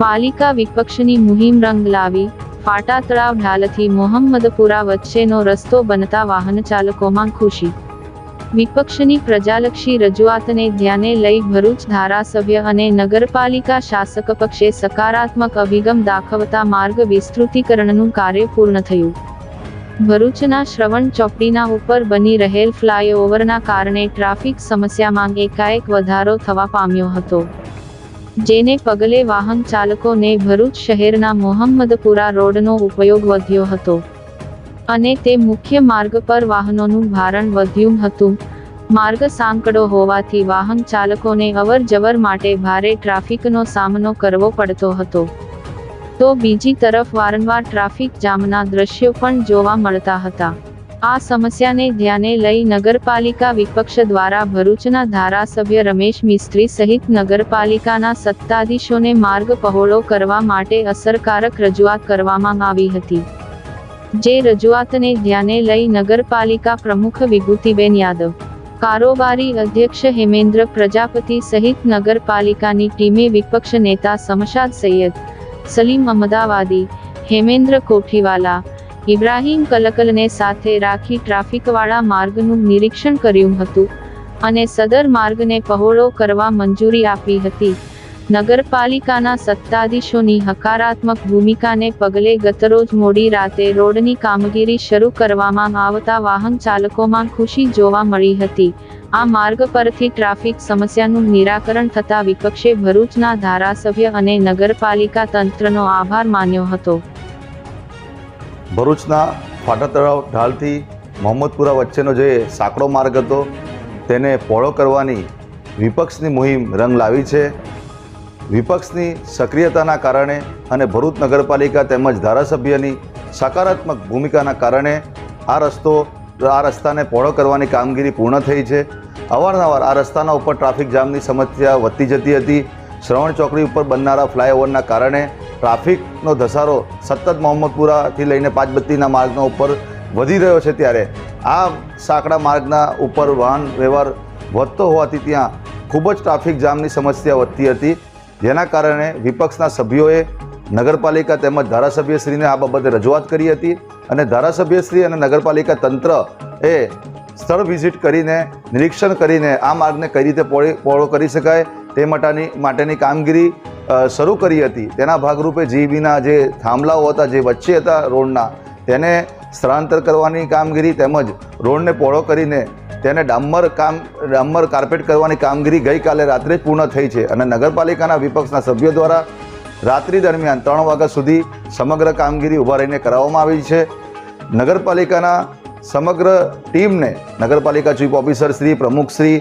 પાલિકા વિપક્ષની મુહિમ રંગ લાવી, ફાટા તળાવ ઢાલથી મોહમ્મદપુરા વચ્ચેનો રસ્તો બનતા વાહન ચાલકોમાં ખુશી. વિપક્ષની પ્રજાલક્ષી રજૂઆતને ધ્યાને લઈ ભરૂચ ધારાસભ્ય અને નગરપાલિકા શાસક પક્ષે સકારાત્મક અભિગમ દાખવતા માર્ગ વિસ્તૃતીકરણનું કાર્ય પૂર્ણ થયું. ભરૂચના શ્રવણ ચોકડીના ઉપર બની રહેલ ફ્લાયઓવરના કારણે ટ્રાફિક સમસ્યામાં એકાએક વધારો થવા પામ્યો હતો. જેને પગલે વાહન ચાલકોને ભરૂચ શહેરના મોહમ્મદપુરા રોડનો ઉપયોગ વધ્યો હતો. અને તે મુખ્ય માર્ગ પર વાહનોનું ભારણ વધ્યું હતું. માર્ગ સાંકડો હોવાથી વાહન ચાલકોને અવર જવર માટે ભારે ટ્રાફિકનો સામનો કરવો પડતો હતો. તો બીજી તરફ વારંવાર ટ્રાફિક જામના દ્રશ્યો પણ જોવા મળતા હતા. આ સમસ્યાને ધ્યાને લઈ નગરપાલિકા વિપક્ષ દ્વારા ભરૂચના ધારાસભ્ય રમેશ મિસ્ત્રી સહિત નગરપાલિકાના સત્તાધીશોને માર્ગ પહોળો કરવા માટે અસરકારક રજૂઆત કરવામાં આવી હતી. જે રજૂઆતને ધ્યાને લઈ નગરપાલિકા પ્રમુખ વિભૂતિબેન યાદવ, કારોબારી અધ્યક્ષ હેમેન્દ્ર પ્રજાપતિ સહિત નગરપાલિકાની ટીમે વિપક્ષ નેતા સમશાદ સૈયદ, સલીમ અમદાવાદી, હેમેન્દ્ર કોઠીવાલા ઇબ્રાહીમ કલકલને સાથે રાખી ટ્રાફિકવાળા માર્ગનું નિરીક્ષણ કર્યું હતું અને સદર માર્ગને પહોળો કરવા મંજૂરી આપી હતી. નગરપાલિકાના સત્તાધીશોની હકારાત્મક ભૂમિકાને પગલે ગતરોજ મોડી રાતે રોડની કામગીરી શરૂ કરવામાં આવતા વાહન ચાલકોમાં ખુશી જોવા મળી હતી. આ માર્ગ પરથી ટ્રાફિક સમસ્યાનું નિરાકરણ થતા વિપક્ષે ભરૂચના ધારાસભ્ય અને નગરપાલિકા તંત્રનો આભાર માન્યો હતો. ભરૂચના ફાટા તળાવ ઢાલથી મોહમ્મદપુરા વચ્ચેનો જે સાંકડો માર્ગ હતો, તેને પહોળો કરવાની વિપક્ષની મુહિમ રંગ લાવી છે. વિપક્ષની સક્રિયતાના કારણે અને ભરૂચ નગરપાલિકા તેમજ ધારાસભ્યની સકારાત્મક ભૂમિકાના કારણે આ રસ્તો, આ રસ્તાને પહોળો કરવાની કામગીરી પૂર્ણ થઈ છે. અવારનવાર આ રસ્તાના ઉપર ટ્રાફિક જામની સમસ્યા વધતી જતી હતી. શ્રવણ ચોકડી ઉપર બનનારા ફ્લાયઓવરના કારણે ટ્રાફિકનો ધસારો સતત મોહમ્મદપુરાથી લઈને પાંચબત્તીના માર્ગના ઉપર વધી રહ્યો છે ત્યારે આ સાંકડા માર્ગના ઉપર વાહન વ્યવહાર વધતો હોવાથી ત્યાં ખૂબ જ ટ્રાફિક જામની સમસ્યા વધતી હતી. જેના કારણે વિપક્ષના સભ્યોએ નગરપાલિકા તેમજ ધારાસભ્યશ્રીને આ બાબતે રજૂઆત કરી હતી અને ધારાસભ્યશ્રી અને નગરપાલિકા તંત્ર એ સ્થળ વિઝિટ કરીને નિરીક્ષણ કરીને આ માર્ગને કઈ રીતે પહોળી- કરી શકાય તે માટેની માટેની કામગીરી શરૂ કરી હતી. તેના ભાગરૂપે જીબીના જે થાંભલાઓ હતા, જે વચ્ચે હતા રોડના, તેને સ્થળાંતર કરવાની કામગીરી તેમજ રોડને પહોળો કરીને તેને ડામર કામ, ડામર કાર્પેટ કરવાની કામગીરી ગઈકાલે રાત્રે પૂર્ણ થઈ છે અને નગરપાલિકાના વિપક્ષના સભ્યો દ્વારા રાત્રિ દરમિયાન ત્રણ વાગ્યા સુધી સમગ્ર કામગીરી ઊભા રહીને કરાવવામાં આવી છે. નગરપાલિકાના સમગ્ર ટીમને નગરપાલિકા ચીફ ઓફિસર શ્રી પ્રમુખ શ્રી,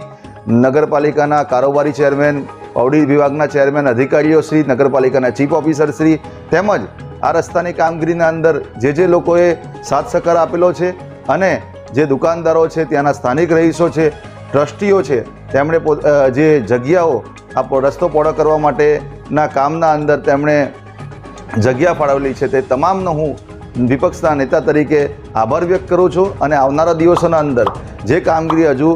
નગરપાલિકાના કારોબારી ચેરમેન પૌડી વિભાગના ચેરમેન અધિકારીઓ શ્રી, નગરપાલિકાના ચીફ ઓફિસર શ્રી તેમજ આ રસ્તાની કામગીરીના અંદર જે જે લોકોએ સાથ સહકાર આપેલો છે અને જે દુકાનદારો છે, ત્યાંના સ્થાનિક રહીશો છે, ટ્રસ્ટીઓ છે, તેમણે જે જગ્યાઓ આ રસ્તો પહોળો કરવા માટેના કામના અંદર તેમણે જગ્યા ફાળવેલી છે, તે તમામનો હું વિપક્ષના નેતા તરીકે આભાર વ્યક્ત કરું છું અને આવનારા દિવસોના અંદર જે કામગીરી હજુ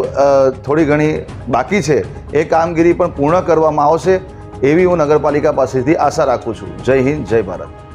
થોડી ઘણી બાકી છે, એ કામગીરી પણ પૂર્ણ કરવામાં આવશે એવી હું નગરપાલિકા પાસેથી આશા રાખું છું. જય હિન્દ, જય ભારત.